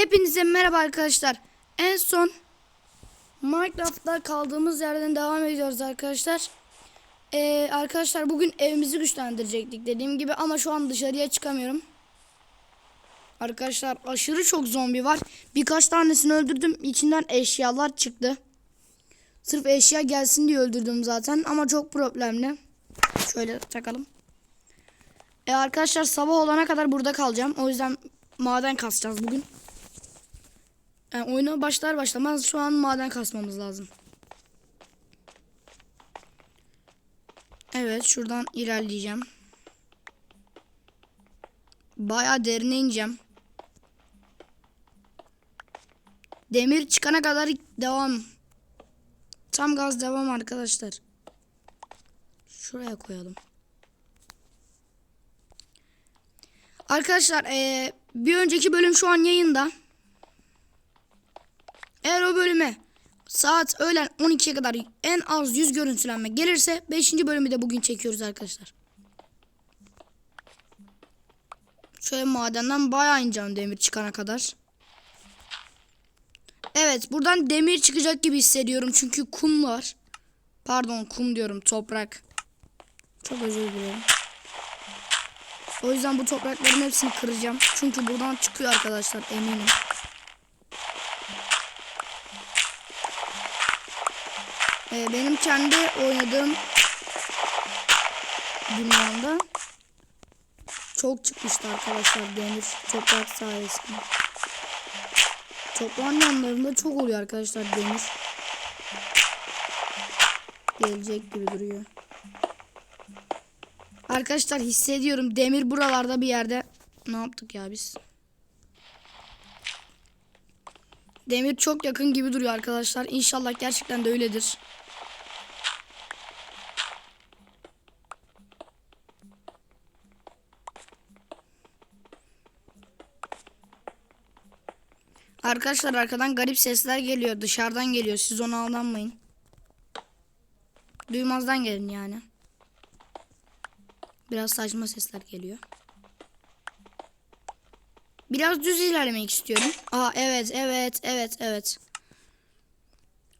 Hepinize merhaba arkadaşlar. En son Minecraft'ta kaldığımız yerden devam ediyoruz arkadaşlar. Ee, arkadaşlar bugün evimizi güçlendirecektik dediğim gibi ama şu an dışarıya çıkamıyorum. Arkadaşlar aşırı çok zombi var. Birkaç tanesini öldürdüm. İçinden eşyalar çıktı. Sırf eşya gelsin diye öldürdüm zaten ama çok problemli. Şöyle takalım. E arkadaşlar sabah olana kadar burada kalacağım. O yüzden maden kasacağız bugün. Yani oyuna başlar başlamaz şu an maden kasmamız lazım. Evet şuradan ilerleyeceğim. Baya derine ineceğim. Demir çıkana kadar devam. Tam gaz devam arkadaşlar. Şuraya koyalım. Arkadaşlar eee, bir önceki bölüm şu an yayında. Eğer o bölüme saat öğlen 12'ye kadar en az 100 görüntülenme gelirse 5. bölümü de bugün çekiyoruz arkadaşlar. Şöyle madenden bayağı ineceğim demir çıkana kadar. Evet buradan demir çıkacak gibi hissediyorum çünkü kum var. Pardon kum diyorum toprak. Çok özür dilerim. O yüzden bu toprakların hepsini kıracağım. Çünkü buradan çıkıyor arkadaşlar eminim. Ee, benim kendi oynadığım dünyamda çok çıkmıştı arkadaşlar demir toprak sayesinde. Toprağın yanlarında çok oluyor arkadaşlar demir. Gelecek gibi duruyor. Arkadaşlar hissediyorum demir buralarda bir yerde. Ne yaptık ya biz? Demir çok yakın gibi duruyor arkadaşlar. İnşallah gerçekten de öyledir. Arkadaşlar arkadan garip sesler geliyor. Dışarıdan geliyor. Siz ona aldanmayın. Duymazdan gelin yani. Biraz saçma sesler geliyor. Biraz düz ilerlemek istiyorum. Aa evet evet evet evet.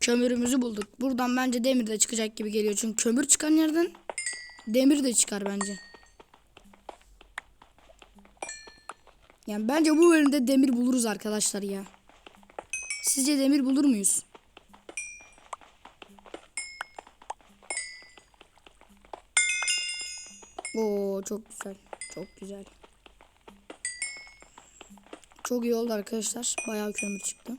Kömürümüzü bulduk. Buradan bence demir de çıkacak gibi geliyor. Çünkü kömür çıkan yerden demir de çıkar bence. Yani bence bu bölümde demir buluruz arkadaşlar ya. Sizce demir bulur muyuz? Oo çok güzel. Çok güzel. Çok iyi oldu arkadaşlar. Bayağı kömür çıktı.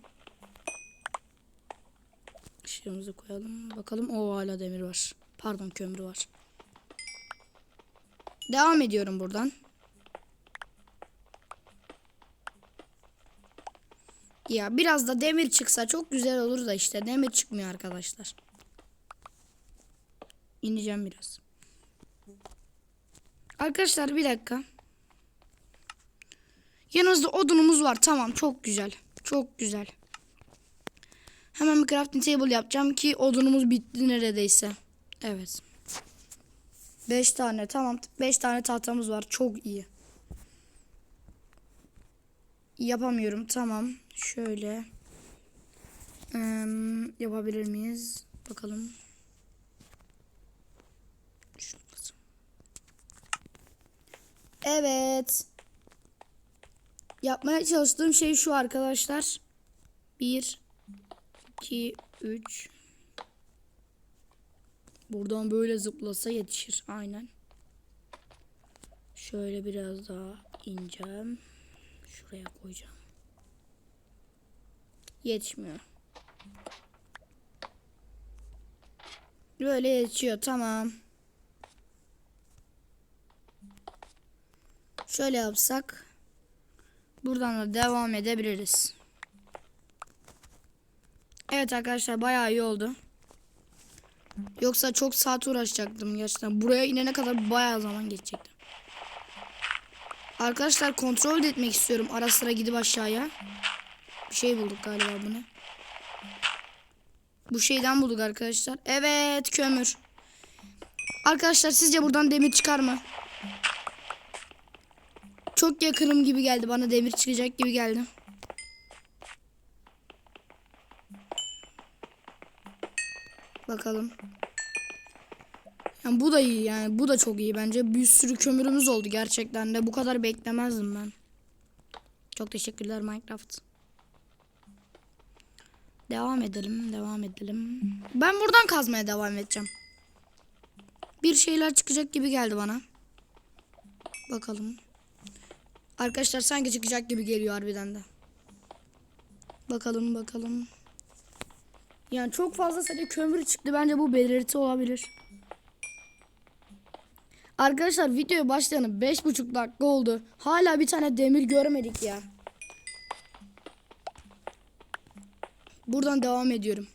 Işığımızı koyalım. Bakalım. O hala demir var. Pardon kömür var. Devam ediyorum buradan. Ya biraz da demir çıksa çok güzel olur da işte demir çıkmıyor arkadaşlar. İneceğim biraz. Arkadaşlar bir dakika. Yanımızda odunumuz var. Tamam çok güzel. Çok güzel. Hemen bir crafting table yapacağım ki odunumuz bitti neredeyse. Evet. 5 tane tamam. 5 tane tahtamız var. Çok iyi. Yapamıyorum. Tamam. Şöyle. Ee, yapabilir miyiz? Bakalım. Evet. Yapmaya çalıştığım şey şu arkadaşlar. 1 2 3 Buradan böyle zıplasa yetişir. Aynen. Şöyle biraz daha ineceğim. Şuraya koyacağım. Yetişmiyor. Böyle yetişiyor. Tamam. Şöyle yapsak. Buradan da devam edebiliriz. Evet arkadaşlar bayağı iyi oldu. Yoksa çok saat uğraşacaktım gerçekten. Buraya inene kadar bayağı zaman geçecekti. Arkadaşlar kontrol etmek istiyorum. Ara sıra gidip aşağıya. Bir şey bulduk galiba bunu. Bu şeyden bulduk arkadaşlar. Evet kömür. Arkadaşlar sizce buradan demir çıkar mı? Çok yakınım gibi geldi bana demir çıkacak gibi geldi. Bakalım. Yani bu da iyi yani bu da çok iyi bence. Bir sürü kömürümüz oldu gerçekten de. Bu kadar beklemezdim ben. Çok teşekkürler Minecraft. Devam edelim, devam edelim. Ben buradan kazmaya devam edeceğim. Bir şeyler çıkacak gibi geldi bana. Bakalım. Arkadaşlar sanki çıkacak gibi geliyor harbiden de. Bakalım bakalım. Yani çok fazla sadece kömür çıktı. Bence bu belirti olabilir. Arkadaşlar videoya başlayanı 5,5 dakika oldu. Hala bir tane demir görmedik ya. Buradan devam ediyorum.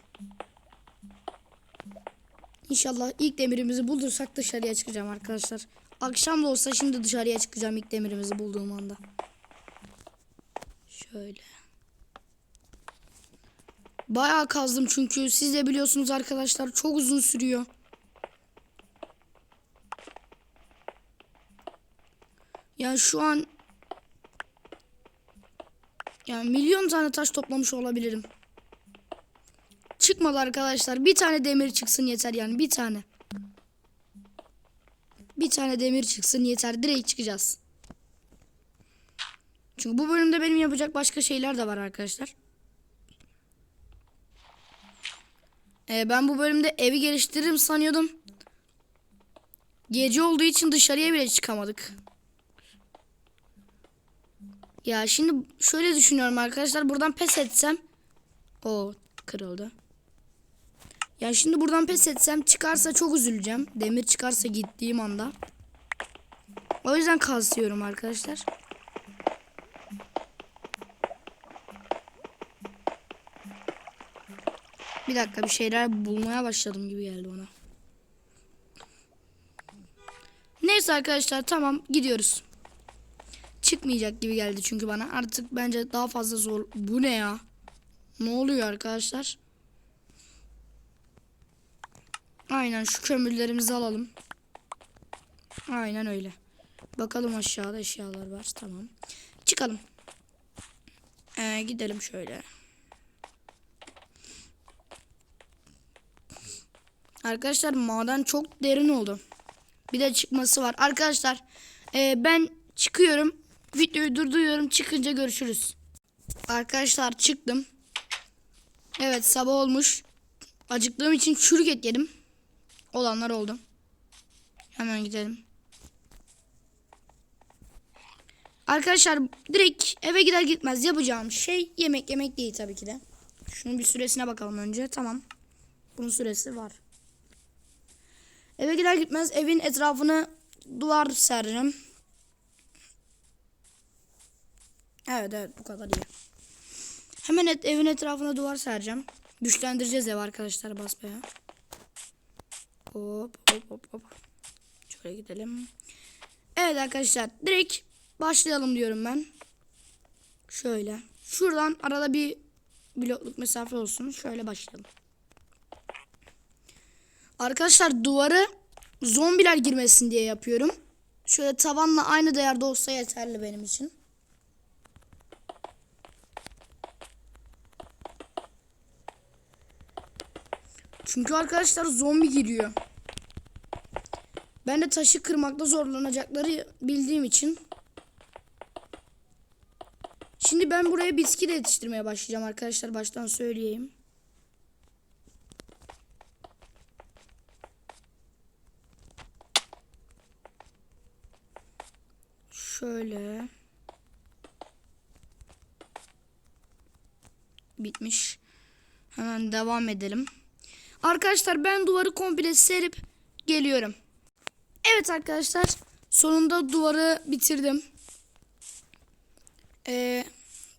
İnşallah ilk demirimizi bulursak dışarıya çıkacağım arkadaşlar. Akşam da olsa şimdi dışarıya çıkacağım ilk demirimizi bulduğum anda. Şöyle. Bayağı kazdım çünkü siz de biliyorsunuz arkadaşlar çok uzun sürüyor. Yani şu an yani milyon tane taş toplamış olabilirim. Çıkmadı arkadaşlar. Bir tane demir çıksın yeter yani bir tane. Bir tane demir çıksın yeter. Direkt çıkacağız. Çünkü bu bölümde benim yapacak başka şeyler de var arkadaşlar. Ee, ben bu bölümde evi geliştiririm sanıyordum. Gece olduğu için dışarıya bile çıkamadık. Ya şimdi şöyle düşünüyorum arkadaşlar. Buradan pes etsem. O kırıldı. Ya şimdi buradan pes etsem çıkarsa çok üzüleceğim. Demir çıkarsa gittiğim anda. O yüzden kazıyorum arkadaşlar. Bir dakika bir şeyler bulmaya başladım gibi geldi bana. Neyse arkadaşlar tamam gidiyoruz. Çıkmayacak gibi geldi çünkü bana. Artık bence daha fazla zor. Bu ne ya? Ne oluyor arkadaşlar? Aynen şu kömürlerimizi alalım. Aynen öyle. Bakalım aşağıda eşyalar var. Tamam. Çıkalım. Ee, gidelim şöyle. Arkadaşlar maden çok derin oldu. Bir de çıkması var. Arkadaşlar e, ben çıkıyorum. Videoyu durduruyorum. Çıkınca görüşürüz. Arkadaşlar çıktım. Evet sabah olmuş. Acıktığım için çürük et yedim. Olanlar oldu. Hemen gidelim. Arkadaşlar direkt eve gider gitmez yapacağım şey yemek yemek değil tabii ki de. Şunun bir süresine bakalım önce. Tamam. Bunun süresi var. Eve gider gitmez evin etrafını duvar sereceğim. Evet evet bu kadar iyi. Hemen et, evin etrafına duvar sereceğim. Güçlendireceğiz ev arkadaşlar basbaya. Hop hop hop hop. Şöyle gidelim. Evet arkadaşlar direkt başlayalım diyorum ben. Şöyle. Şuradan arada bir blokluk mesafe olsun. Şöyle başlayalım. Arkadaşlar duvarı zombiler girmesin diye yapıyorum. Şöyle tavanla aynı değerde olsa yeterli benim için. Çünkü arkadaşlar zombi giriyor. Ben de taşı kırmakta zorlanacakları bildiğim için. Şimdi ben buraya bitki de yetiştirmeye başlayacağım arkadaşlar baştan söyleyeyim. Şöyle. Bitmiş. Hemen devam edelim. Arkadaşlar ben duvarı komple serip geliyorum. Evet arkadaşlar sonunda duvarı bitirdim. Ee,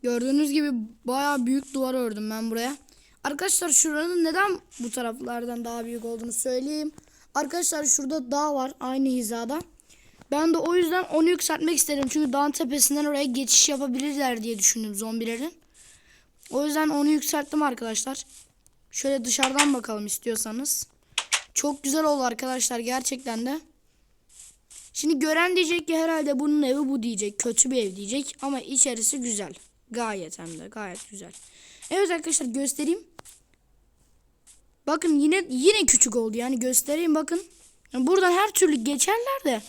gördüğünüz gibi baya büyük duvar ördüm ben buraya. Arkadaşlar şuranın neden bu taraflardan daha büyük olduğunu söyleyeyim. Arkadaşlar şurada dağ var aynı hizada. Ben de o yüzden onu yükseltmek istedim. Çünkü dağın tepesinden oraya geçiş yapabilirler diye düşündüm zombilerin. O yüzden onu yükselttim arkadaşlar. Şöyle dışarıdan bakalım istiyorsanız. Çok güzel oldu arkadaşlar gerçekten de. Şimdi gören diyecek ki herhalde bunun evi bu diyecek. Kötü bir ev diyecek ama içerisi güzel. Gayet hem de gayet güzel. Evet arkadaşlar göstereyim. Bakın yine yine küçük oldu yani göstereyim bakın. Yani buradan her türlü geçerler de.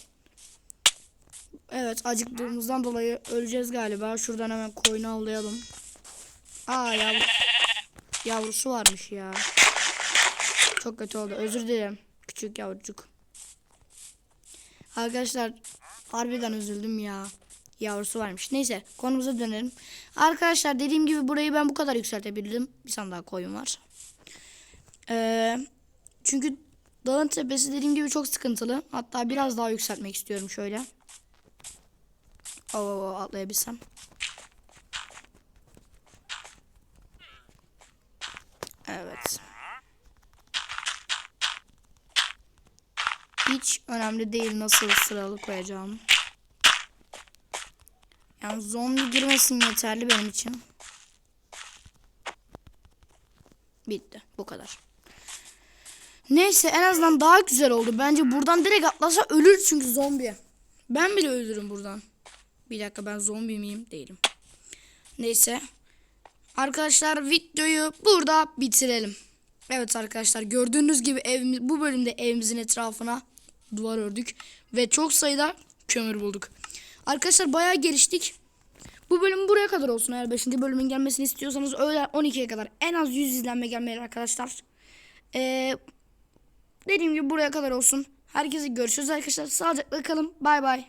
Evet acıktığımızdan dolayı öleceğiz galiba. Şuradan hemen koyunu avlayalım. Aa yavru, yavrusu varmış ya. Çok kötü oldu. Özür dilerim. Küçük yavrucuk. Arkadaşlar harbiden üzüldüm ya. Yavrusu varmış. Neyse konumuza dönelim. Arkadaşlar dediğim gibi burayı ben bu kadar yükseltebildim. Bir tane daha koyun var. Ee, çünkü dağın tepesi dediğim gibi çok sıkıntılı. Hatta biraz daha yükseltmek istiyorum şöyle. Oo, atlayabilsem. Evet. Hiç önemli değil nasıl sıralı koyacağım. Yani zombi girmesin yeterli benim için. Bitti. Bu kadar. Neyse en azından daha güzel oldu. Bence buradan direkt atlasa ölür çünkü zombi. Ben bile ölürüm buradan. Bir dakika ben zombi miyim? Değilim. Neyse. Arkadaşlar videoyu burada bitirelim. Evet arkadaşlar gördüğünüz gibi evimiz, bu bölümde evimizin etrafına duvar ördük. Ve çok sayıda kömür bulduk. Arkadaşlar bayağı geliştik. Bu bölüm buraya kadar olsun. Eğer 5. bölümün gelmesini istiyorsanız öğlen 12'ye kadar en az 100 izlenme gelmeli arkadaşlar. Ee, dediğim gibi buraya kadar olsun. Herkese görüşürüz arkadaşlar. Sağlıcakla kalın. Bay bay.